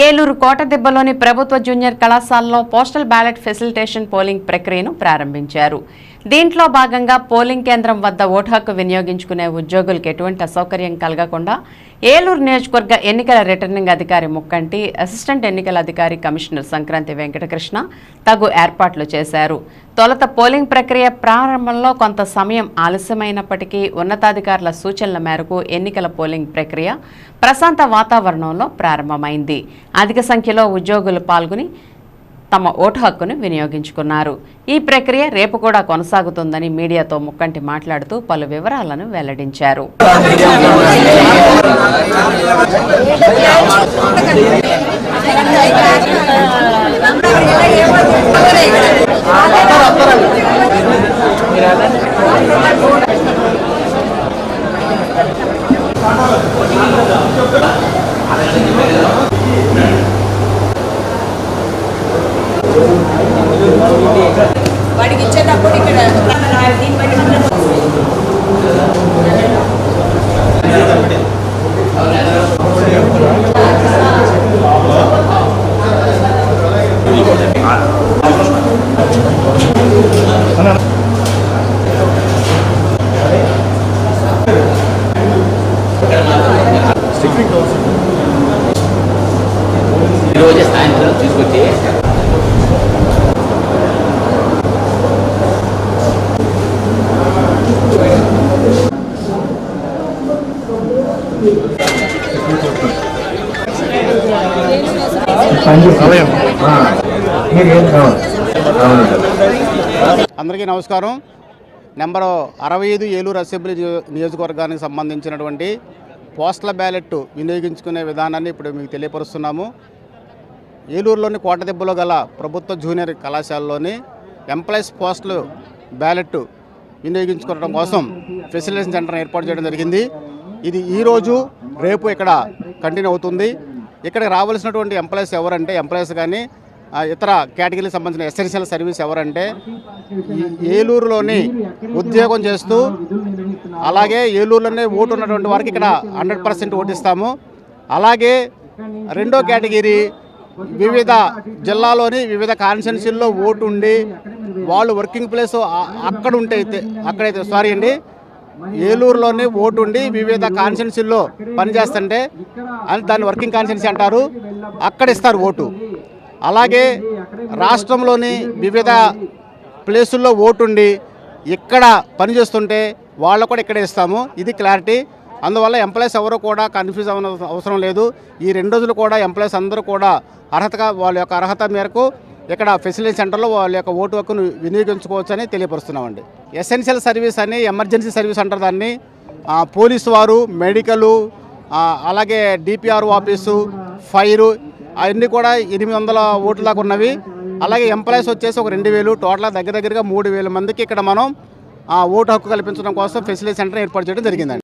ఏలూరు కోటదిబ్బలోని ప్రభుత్వ జూనియర్ కళాశాలలో postal ballot facilitation polling ప్రక్రియను ప్రారంభించారు. దీంట్లో భాగంగా పోలింగ్ కేంద్రం వద్ద ఓటు హక్కు వినియోగించుకునే ఉద్యోగులకు ఎటువంటి అసౌకర్యం కలగకుండా ఏలూరు నియోజకవర్గ ఎన్నికల రిటర్నింగ్ అధికారి ముక్కంటి అసిస్టెంట్ ఎన్నికల అధికారి కమిషనర్ సంక్రాంతి వెంకటకృష్ణ తగు ఏర్పాట్లు చేశారు. తొలత పోలింగ్ ప్రక్రియ ప్రారంభంలో కొంత సమయం ఆలస్యమైనప్పటికీ ఉన్నతాధికారుల సూచనల మేరకు ఎన్నికల పోలింగ్ ప్రక్రియ ప్రశాంత వాతావరణంలో ప్రారంభమైంది. అధిక సంఖ్యలో ఉద్యోగులు పాల్గొని తమ ఓటు హక్కును వినియోగించుకున్నారు. ఈ ప్రక్రియ రేపు కూడా కొనసాగుతుందని మీడియాతో ముక్కంటి మాట్లాడుతూ పలు వివరాలను వెల్లడించారు. వాడికి ఇచ్చేటప్పుడు ఇక్కడ దీన్ని ఈరోజు సాయంత్రం తీసుకొచ్చి అందరికీ నమస్కారం. నెంబరు అరవై ఐదు ఏలూరు అసెంబ్లీ నియోజకవర్గానికి సంబంధించినటువంటి పోస్టల్ బ్యాలెట్ వినియోగించుకునే విధానాన్ని ఇప్పుడు మీకు తెలియపరుస్తున్నాము. ఏలూరులోని కోటదెబ్బలో గల ప్రభుత్వ జూనియర్ కళాశాలలోని ఎంప్లాయీస్ పోస్టల్ బ్యాలెట్ వినియోగించుకోవడం కోసం ఫెసిలిటేషన్ సెంటర్ ఏర్పాటు చేయడం జరిగింది. ఇది ఈరోజు రేపు ఇక్కడ కంటిన్యూ అవుతుంది. ఇక్కడ రావాల్సినటువంటి ఎంప్లాయీస్ ఎవరంటే ఎంప్లాయీస్ కానీ ఇతర కేటగిరీకి సంబంధించిన ఎసెన్షియల్ సర్వీస్ ఎవరంటే ఏలూరులోని ఉద్యోగం చేస్తూ అలాగే ఏలూరులోనే ఓటు ఉన్నటువంటి వారికి ఇక్కడ హండ్రెడ్ పర్సెంట్ ఓటిస్తాము అలాగే రెండో కేటగిరీ వివిధ జిల్లాలోని వివిధ కాన్స్టిట్యున్సీల్లో ఓటు ఉండి వాళ్ళు వర్కింగ్ ప్లేస్ అక్కడ ఉంటే అయితే అక్కడైతే సారీ అండి ఏలూరులోనే ఓటు ఉండి వివిధ కాన్స్టిట్యున్సీల్లో పనిచేస్తుంటే అని దాన్ని వర్కింగ్ కాన్స్టిట్యున్సీ అంటారు. అక్కడ ఇస్తారు ఓటు. అలాగే రాష్ట్రంలోని వివిధ ప్లేసుల్లో ఓటుండి ఇక్కడ పనిచేస్తుంటే వాళ్ళు కూడా ఇక్కడే ఇస్తాము. ఇది క్లారిటీ. అందువల్ల ఎంప్లాయీస్ ఎవరు కూడా కన్ఫ్యూజ్ అవ్వన అవసరం లేదు. ఈ రెండు రోజులు కూడా ఎంప్లాయీస్ అందరూ కూడా అర్హతగా వాళ్ళ యొక్క అర్హత మేరకు ఇక్కడ ఫెసిలిటీ సెంటర్లో వాళ్ళ యొక్క ఓటు హక్కును వినియోగించుకోవచ్చని తెలియపరుస్తున్నామండి. ఎసెన్షియల్ సర్వీస్ అని ఎమర్జెన్సీ సర్వీస్ అంటారు దాన్ని. పోలీసు వారు మెడికలు అలాగే డిపిఆర్ ఆఫీసు ఫైరు అవన్నీ కూడా ఎనిమిది వందల ఓట్ల దాకా ఉన్నవి. అలాగే ఎంప్లాయీస్ వచ్చేసి ఒక రెండు వేలు టోటల్ దగ్గర దగ్గరగా మూడు వేల మందికి ఇక్కడ మనం ఓటు హక్కు కల్పించడం కోసం ఫెసిలిటీ సెంటర్ ఏర్పాటు చేయడం జరిగిందండి.